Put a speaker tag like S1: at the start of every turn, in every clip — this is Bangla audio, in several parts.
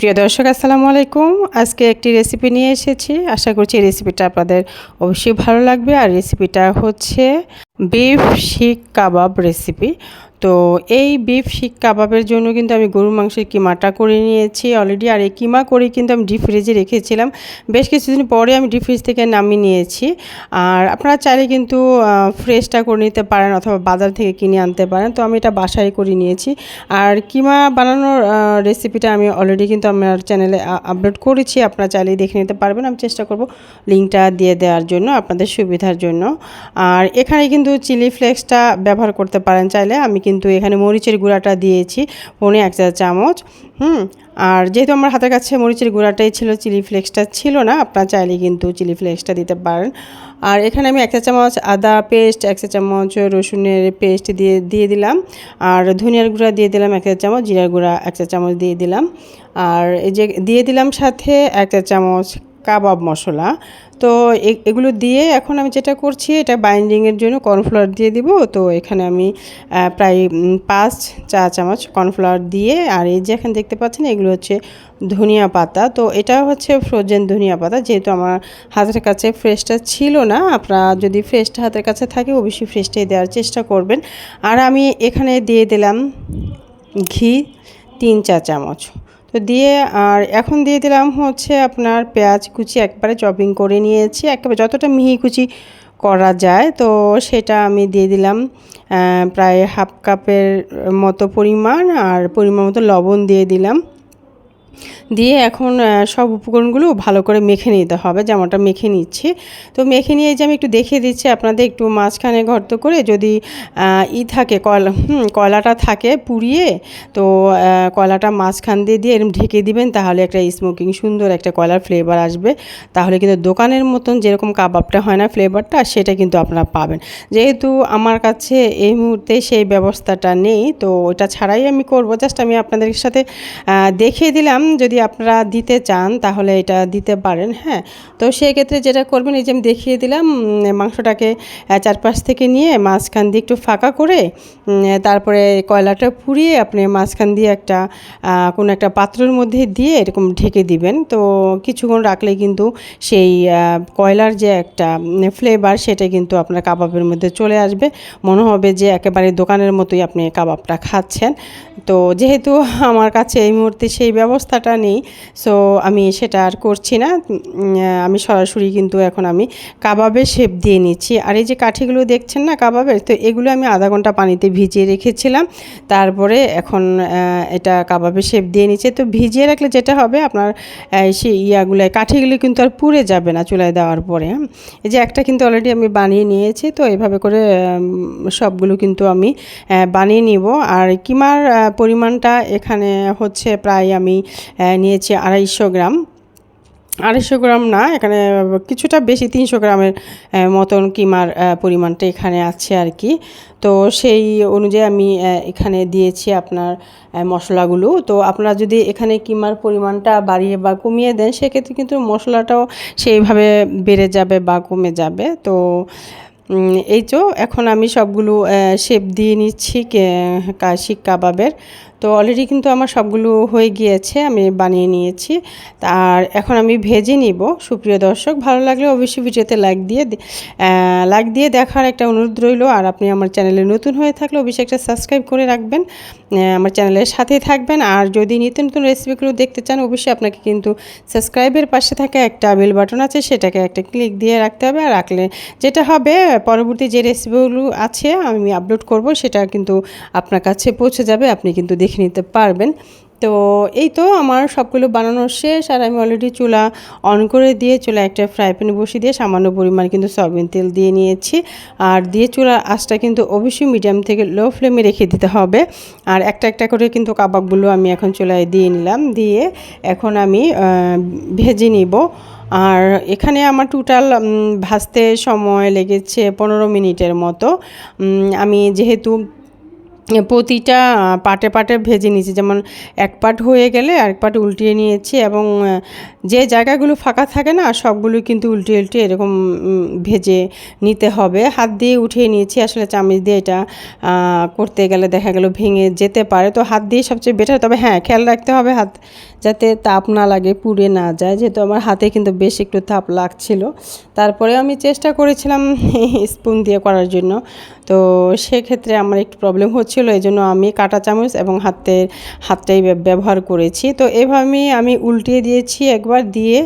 S1: প্রিয় দর্শক, আসসালামু আলাইকুম। আজকে একটি রেসিপি নিয়ে এসেছি। আশা করছি এই রেসিপিটা আপনাদের অবশ্যই ভালো লাগবে। আর রেসিপিটা হচ্ছে বিফ শিক কাবাব রেসিপি তো এই বিফ শিক কাবাবের জন্য কিন্তু আমি গরুর মাংসের কিমাটা করে নিয়েছি অলরেডি আর এই কিমা করে কিন্তু আমি ডিপ ফ্রিজে রেখেছিলাম। বেশ কিছুদিন পরে আমি ডিপ ফ্রিজ থেকে নামিয়ে নিয়েছি। আর আপনারা চাইলে কিন্তু ফ্রেশটা করে নিতে পারেন অথবা বাজার থেকে কিনে আনতে পারেন। তো আমি এটা বাসায় করে নিয়েছি। আর কিমা বানানোর রেসিপিটা আমি অলরেডি কিন্তু আমার চ্যানেলে আপলোড করেছি। আপনারা চাইলেই দেখে নিতে পারবেন। আমি চেষ্টা করব লিঙ্কটা দিয়ে দেওয়ার জন্য, আপনাদের সুবিধার জন্য। আর এখানে কিন্তু চিলি ফ্লেক্সটা ব্যবহার করতে পারেন। চাইলে আমি কিন্তু এখানে মরিচের গুঁড়াটা দিয়েছি, পনে এক চা চামচ। হুম, আর যেহেতু আমার হাতের কাছে মরিচের গুঁড়াটাই ছিল, চিলি ফ্লেক্সটা ছিল না, আপনার চাইলে কিন্তু চিলি ফ্লেক্সটা দিতে পারেন। আর এখানে আমি এক চা চামচ আদা পেস্ট, এক চা চামচ রসুনের পেস্ট দিয়ে দিয়ে দিলাম। আর ধনিয়ার গুঁড়া দিয়ে দিলাম এক চা চামচ, জিরার গুঁড়া এক চা চামচ দিয়ে দিলাম। আর এই যে দিয়ে দিলাম সাথে এক চা চামচ কাবাব মশলা। তো এগুলো দিয়ে এখন আমি যেটা করছি, এটা বাইন্ডিংয়ের জন্য কর্নফ্লাওয়ার দিয়ে দিব। তো এখানে আমি প্রায় পাঁচ চা চামচ কর্নফ্লাওয়ার দিয়ে, আর এই যে এখানে দেখতে পাচ্ছেন, এগুলো হচ্ছে ধনিয়া পাতা। তো এটা হচ্ছে ফ্রোজেন ধনিয়া পাতা, যেহেতু আমার হাতের কাছে ফ্রেশটা ছিল না, আপনারা যদি ফ্রেশটা হাতের কাছে থাকে, অবশ্যই ফ্রেশটাই দেওয়ার চেষ্টা করবেন। আর আমি এখানে দিয়ে দিলাম ঘি, তিন চা চামচ। তো দিয়ে আর এখন দিয়ে দিলাম হচ্ছে আপনার পেঁয়াজ কুচি একবারে চপিং করে নিয়েছি। একেবারে যতটা মিহি কুচি করা যায়, তো সেটা আমি দিয়ে দিলাম প্রায় হাফ কাপের মতো পরিমাণ আর পরিমাণ মতো লবণ দিয়ে দিলাম। দিয়ে এখন সব উপকরণগুলো ভালো করে মেখে নিতে হবে, যেমনটা মেখে নিচ্ছি। তো মেখে নিয়ে যে আমি একটু দেখিয়ে দিচ্ছি আপনাদের, একটু মাঝখানে গর্ত করে যদি ই থাকে কয়লা হুম কয়লাটা থাকে পুড়িয়ে, তো কয়লাটা মাঝখান দিয়ে দিয়ে এরকম ঢেকে দিবেন, তাহলে একটা স্মোকিং সুন্দর একটা কয়লার ফ্লেভার আসবে। তাহলে কিন্তু দোকানের মতন যেরকম কাবাবটা হয় না ফ্লেভারটা সেটা কিন্তু আপনারা পাবেন। যেহেতু আমার কাছে এই মুহূর্তে সেই ব্যবস্থাটা নেই, তো ওটা ছাড়াই আমি করব। জাস্ট আমি আপনাদের সাথে দেখিয়ে দিলাম যদি আপনারা দিতে চান তাহলে এটা দিতে পারেন হ্যাঁ। তো সেক্ষেত্রে যেটা করবেন, এই যে আমি দেখিয়ে দিলাম মাংসটাকে চারপাশ থেকে নিয়ে মাঝখান দিয়ে একটু ফাঁকা করে তারপরে কয়লাটা পুড়িয়ে আপনি মাঝখান দিয়ে একটা কোনো একটা পাত্রের মধ্যে দিয়ে এরকম ঢেকে দিবেন। তো কিছুক্ষণ রাখলে কিন্তু সেই কয়লার যে একটা ফ্লেভার সেটা কিন্তু আপনার কাবাবের মধ্যে চলে আসবে। মনে হবে যে একেবারে দোকানের মতোই আপনি কাবাবটা খাচ্ছেন। তো যেহেতু আমার কাছে এই মুহূর্তে সেই ব্যবস্থাটা নেই। সো আমি সেটা আর করছি না। আমি সরাসরি কিন্তু এখন আমি কাবাবের শেপ দিয়ে নিচ্ছি। আর এই যে কাঠিগুলো দেখছেন না কাবাবের? তো এগুলো আমি আধা ঘণ্টা পানিতে ভিজিয়ে রেখেছিলাম। তারপরে এখন এটা কাবাবের শেপ দিয়ে নিচ্ছে। তো ভিজিয়ে রাখলে যেটা হবে, আপনার সেই ইয়াগুলো, কাঠিগুলো কিন্তু আর পুড়ে যাবে না চুলায় দেওয়ার পরে এই যে একটা কিন্তু অলরেডি আমি বানিয়ে নিয়েছি। তো এইভাবে করে সবগুলো কিন্তু আমি বানিয়ে নিব। আর কিমার পরিমাণটা এখানে হচ্ছে প্রায় আমি নিয়েছি আড়াইশো গ্রাম। আড়াইশো গ্রাম না, এখানে কিছুটা বেশি, তিনশো গ্রামের মতন কিমার পরিমাণটা এখানে আছে আর কি। তো সেই অনুযায়ী আমি এখানে দিয়েছি আপনার মশলাগুলো। তো আপনারা যদি এখানে কিমার পরিমাণটা বাড়িয়ে বা কমিয়ে দেন, সেক্ষেত্রে কিন্তু মশলাটাও সেইভাবে বেড়ে যাবে বা কমে যাবে। তো এই তো, এখন আমি সবগুলো শেপ দিয়ে নিচ্ছি শিক কাবাবের। তো অলরেডি কিন্তু আমার সবগুলো হয়ে গিয়েছে, আমি বানিয়ে নিয়েছি। আর এখন আমি ভেজে নিব। সুপ্রিয় দর্শক, ভালো লাগলে অবশ্যই ভিডিওতে লাইক দিয়ে লাইক দিয়ে দেখার একটা অনুরোধ রইল। আর আপনি আমার চ্যানেলে নতুন হয়ে থাকলে অবশ্যই একটা সাবস্ক্রাইব করে রাখবেন। আমার চ্যানেলের সাথে থাকবেন। আর যদি নিত্য নতুন রেসিপিগুলো দেখতে চান, অবশ্যই আপনাকে কিন্তু সাবস্ক্রাইবের পাশে থাকা একটা বেল বাটন আছে, সেটাকে একটা ক্লিক দিয়ে রাখতে হবে। আর রাখলে যেটা হবে, পরবর্তী যে রেসিপিগুলো আছে, আমি আপলোড করব, সেটা কিন্তু আপনার কাছে পৌঁছে যাবে। আপনি কিন্তু দেখে নিতে পারবেন। তো এই তো আমার সবগুলো বানানো শেষ, আর আমি অলরেডি চুলা অন করে দিয়ে চুলা একটা ফ্রাই প্যানে বসিয়ে দিয়ে সামান্য পরিমাণ কিন্তু সয়াবিন তেল দিয়ে নিয়েছি। আর দিয়ে চুলার আঁচটা কিন্তু অবশ্যই মিডিয়াম থেকে লো ফ্লেমে রেখে দিতে হবে। আর একটা একটা করে কিন্তু কাবাবগুলো আমি এখন চুলায় দিয়ে নিলাম। দিয়ে এখন আমি ভেজে নিব। আর এখানে আমার টোটাল ভাজতে সময় লেগেছে পনেরো মিনিটের মতো। আমি যেহেতু প্রতিটা পাটে পাটে ভেজে নিয়েছি। যেমন এক পাট হয়ে গেলে আরেক পাট উল্টিয়ে নিয়েছি এবং যে জায়গাগুলো ফাঁকা থাকে না, সবগুলো কিন্তু উল্টে উল্টে এরকম ভেজে নিতে হবে। হাত দিয়ে উঠিয়ে নিয়েছি, আসলে চামচ দিয়ে এটা করতে গেলে দেখা গেল ভেঙে যেতে পারে। তো হাত দিয়ে সবচেয়ে বেটার তবে হ্যাঁ খেয়াল রাখতে হবে হাত যাতে তাপ না লাগে, পুড়ে না যায়। যেহেতু আমার হাতে কিন্তু বেশ একটু তাপ লাগছিল। তারপরে আমি চেষ্টা করেছিলাম স্পুন দিয়ে করার জন্য। তো সেক্ষেত্রে আমার একটু প্রবলেম হচ্ছিল এই জন্য আমি কাঁটা চামচ এবং হাতের, হাতটাই ব্যবহার করেছি। তো এভাবে আমি উল্টিয়ে দিয়েছি একবার। দিয়ে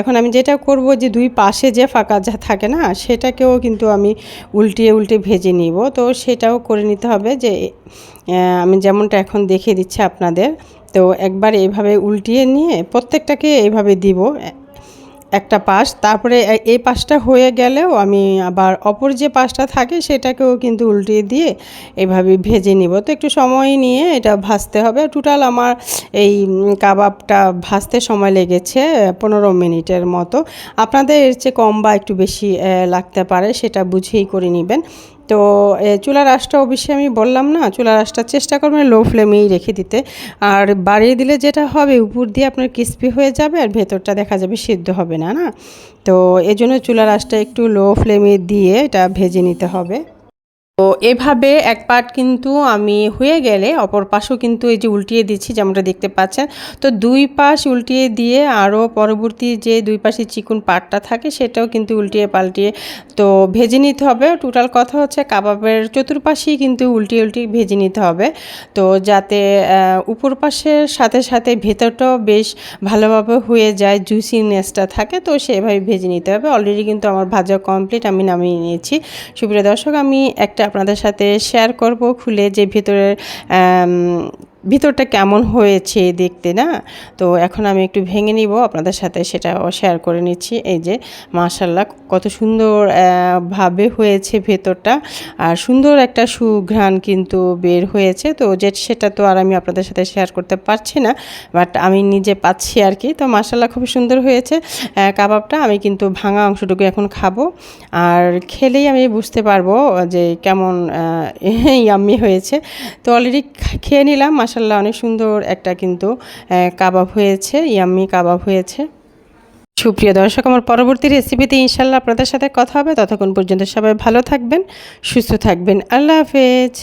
S1: এখন আমি যেটা করব যে দুই পাশে যে ফাঁকা যা থাকে না, সেটাকেও কিন্তু আমি উল্টিয়ে উল্টে ভেজে নিব। তো সেটাও করে নিতে হবে যে আমি যেমনটা এখন দেখিয়ে দিচ্ছি আপনাদের, তো একবার এইভাবে উল্টিয়ে নিয়ে প্রত্যেকটাকে এইভাবে দিব। একটা পাশ, তারপরে এই পাশটা হয়ে গেলেও আমি আবার অপর যে পাশটা থাকে সেটাকেও কিন্তু উল্টিয়ে দিয়ে এভাবে ভেজে নিব। তো একটু সময় নিয়ে এটা ভাজতে হবে। টোটাল আমার এই কাবাবটা ভাজতে সময় লেগেছে পনেরো মিনিটের মতো। আপনাদের এর চেয়ে কম বা একটু বেশি লাগতে পারে সেটা বুঝেই করে নেবেন। তো চুলা রাসটা অবশ্যই আমি বললাম না, চুলা রাসটা চেষ্টা করবেন লো ফ্লেমেই রেখে দিতে। আর বাড়িয়ে দিলে যেটা হবে, উপর দিয়ে আপনার ক্রিস্পি হয়ে যাবে আর ভেতরটা দেখা যাবে সিদ্ধ হবে না না? তো, এজন্য চুলা রাসটা একটু লো ফ্লেমে দিয়ে এটা ভেজে নিতে হবে। তো এভাবে এক পাট কিন্তু আমি হয়ে গেলে অপর পাশও কিন্তু এই যে উল্টিয়ে দিচ্ছি, যেমনটা দেখতে পাচ্ছেন। তো দুই পাশ উল্টিয়ে দিয়ে আরও পরবর্তী যে দুই পাশে চিকুন পাটটা থাকে, সেটাও কিন্তু উল্টিয়ে পাল্টিয়ে তো ভেজে নিতে হবে। টোটাল কথা হচ্ছে কাবাবের চতুর্পাশেই কিন্তু উল্টিয়ে উল্টিয়ে ভেজে নিতে হবে। তো যাতে উপর পাশের সাথে সাথে ভেতরটাও বেশ ভালোভাবে হয়ে যায় জুসিনেসটা থাকে, তো সেভাবে ভেজে নিতে হবে। অলরেডি কিন্তু আমার ভাজা কমপ্লিট আমি নামিয়ে নিয়েছি। সুপ্রিয় দর্শক, আমি একটা আপনাদের সাথে শেয়ার করব খুলে যে ভিতরের ভিতরটা কেমন হয়েছে দেখতে, না? তো এখন আমি একটু ভেঙে নিব, আপনাদের সাথে সেটাও শেয়ার করে নিচ্ছি। এই যে মাশাল্লাহ কত সুন্দর ভাবে হয়েছে ভেতরটা। আর সুন্দর একটা সুঘ্রাণ কিন্তু বের হয়েছে। তো যে, সেটা তো আর আমি আপনাদের সাথে শেয়ার করতে পারছি না বাট আমি নিজে পাচ্ছি আর কি। তো মাশাল্লাহ খুব সুন্দর হয়েছে। কাবাবটা আমি কিন্তু ভাঙা অংশটুকু এখন খাব। আর খেলেই আমি বুঝতে পারব যে, কেমন ইয়াম্মি হয়েছে। তো অলরেডি খেয়ে নিলাম মাসাল্লাহ অনেক সুন্দর একটা কিন্তু কাবাব হয়েছে, ইয়াম্মি কাবাব হয়েছে। সুপ্রিয় দর্শক, আমার পরবর্তী রেসিপিতে ইনশাল্লাহ আপনাদের সাথে কথা হবে। ততক্ষণ পর্যন্ত সবাই ভালো থাকবেন, সুস্থ থাকবেন। আল্লাহ হাফেজ।